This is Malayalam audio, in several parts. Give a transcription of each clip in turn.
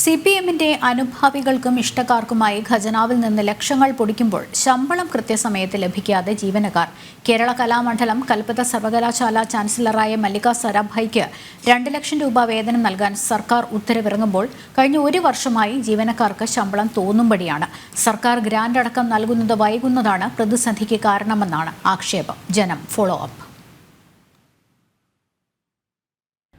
സി പി എമ്മിന്റെ അനുഭാവികൾക്കും ഇഷ്ടക്കാർക്കുമായി ഖജനാവിൽ നിന്ന് ലക്ഷങ്ങൾ പൊടിക്കുമ്പോൾ ശമ്പളം കൃത്യസമയത്ത് ലഭിക്കാതെ ജീവനക്കാർ. കേരള കലാമണ്ഡലം കൽപ്പത്ത സർവകലാശാല ചാൻസലറായ മല്ലിക സരാഭായിക്ക് രണ്ട് ലക്ഷം രൂപ വേതനം നൽകാൻ സർക്കാർ ഉത്തരവിറങ്ങുമ്പോൾ കഴിഞ്ഞ ഒരു വർഷമായി ജീവനക്കാർക്ക് ശമ്പളം തോന്നുംപടിയാണ് സർക്കാർ ഗ്രാന്റ് അടക്കം നൽകുന്നത് വൈകുന്നതാണ് പ്രതിസന്ധിക്ക് കാരണമെന്നാണ് ആക്ഷേപം. ജനം ഫോളോ അപ്പ്.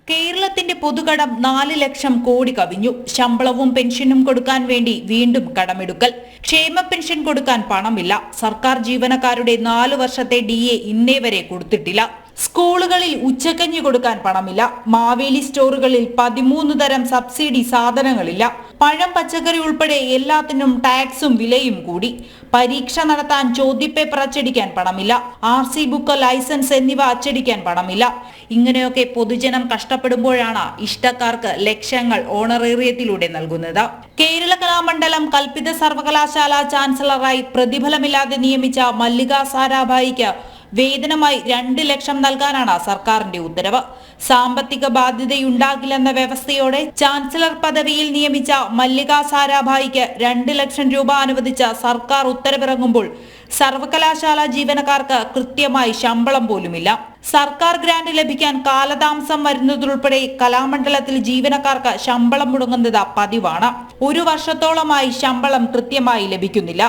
കേരളത്തിന്റെ പൊതുകടം നാല് ലക്ഷം കോടി കവിഞ്ഞു. ശമ്പളവും പെൻഷനും കൊടുക്കാൻ വേണ്ടി വീണ്ടും കടമെടുക്കൽ. ക്ഷേമ പെൻഷൻ കൊടുക്കാൻ പണമില്ല. സർക്കാർ ജീവനക്കാരുടെ നാലു വർഷത്തെ ഡി എ ഇന്നേ വരെ കൊടുത്തിട്ടില്ല. സ്കൂളുകളിൽ ഉച്ചക്കഞ്ഞി കൊടുക്കാൻ പണമില്ല. മാവേലി സ്റ്റോറുകളിൽ പതിമൂന്ന് തരം സബ്സിഡി സാധനങ്ങളില്ല. പഴം പച്ചക്കറി ഉൾപ്പെടെ എല്ലാത്തിനും ടാക്സും വിലയും കൂടി. പരീക്ഷ നടത്താൻ ചോദ്യപേപ്പർ അച്ചടിക്കാൻ പണമില്ല. ആർ സി ബുക്ക് ലൈസൻസ് എന്നിവ അച്ചടിക്കാൻ പണമില്ല. ഇങ്ങനെയൊക്കെ പൊതുജനം കഷ്ടപ്പെടുമ്പോഴാണ് ഇഷ്ടക്കാർക്ക് ലക്ഷ്യങ്ങൾ ഓണറേറിയത്തിലൂടെ നൽകുന്നത്. കേരള കലാമണ്ഡലം കൽപ്പിത സർവകലാശാല ചാൻസലറായി പ്രതിഫലമില്ലാതെ നിയമിച്ച മല്ലിക സാരാഭായിക്ക് വേതനമായി രണ്ട് ലക്ഷം നൽകാനാണ് സർക്കാരിന്റെ ഉത്തരവ്. സാമ്പത്തിക ബാധ്യതയുണ്ടാകില്ലെന്ന വ്യവസ്ഥയോടെ ചാൻസലർ പദവിയിൽ നിയമിച്ച മല്ലിക സാരാഭായിക്ക് രണ്ട് ലക്ഷം രൂപ അനുവദിച്ച സർക്കാർ ഉത്തരവിറങ്ങുമ്പോൾ സർവകലാശാല ജീവനക്കാർക്ക് കൃത്യമായി ശമ്പളം പോലുമില്ല. സർക്കാർ ഗ്രാന്റ് ലഭിക്കാൻ കാലതാമസം വരുന്നതുൾപ്പെടെ കലാമണ്ഡലത്തിൽ ജീവനക്കാർക്ക് ശമ്പളം മുടങ്ങുന്നത് പതിവാണ്. ഒരു വർഷത്തോളമായി ശമ്പളം കൃത്യമായി ലഭിക്കുന്നില്ല.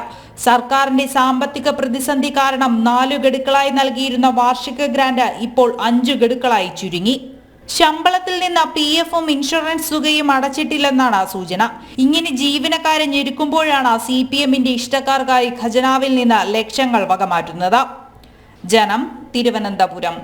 സർക്കാരിന്റെ സാമ്പത്തിക പ്രതിസന്ധി കാരണം നാലു ഗഡുക്കളായി നൽകിയിരുന്ന വാർഷിക ഗ്രാന്റ് ഇപ്പോൾ അഞ്ചു ഗഡുക്കളായി ചുരുങ്ങി. ശമ്പളത്തിൽ നിന്ന് പി എഫും ഇൻഷുറൻസ് തുകയും അടച്ചിട്ടില്ലെന്നാണ് സൂചന. ഇങ്ങനെ ജീവനക്കാരെ ഞെരുക്കുമ്പോഴാണ് സി പി എമ്മിന്റെ ഇഷ്ടക്കാർക്കായി ഖജനാവിൽ നിന്ന് ലക്ഷങ്ങൾ വകമാറ്റുന്നത്. ജനം തിരുവനന്തപുരം.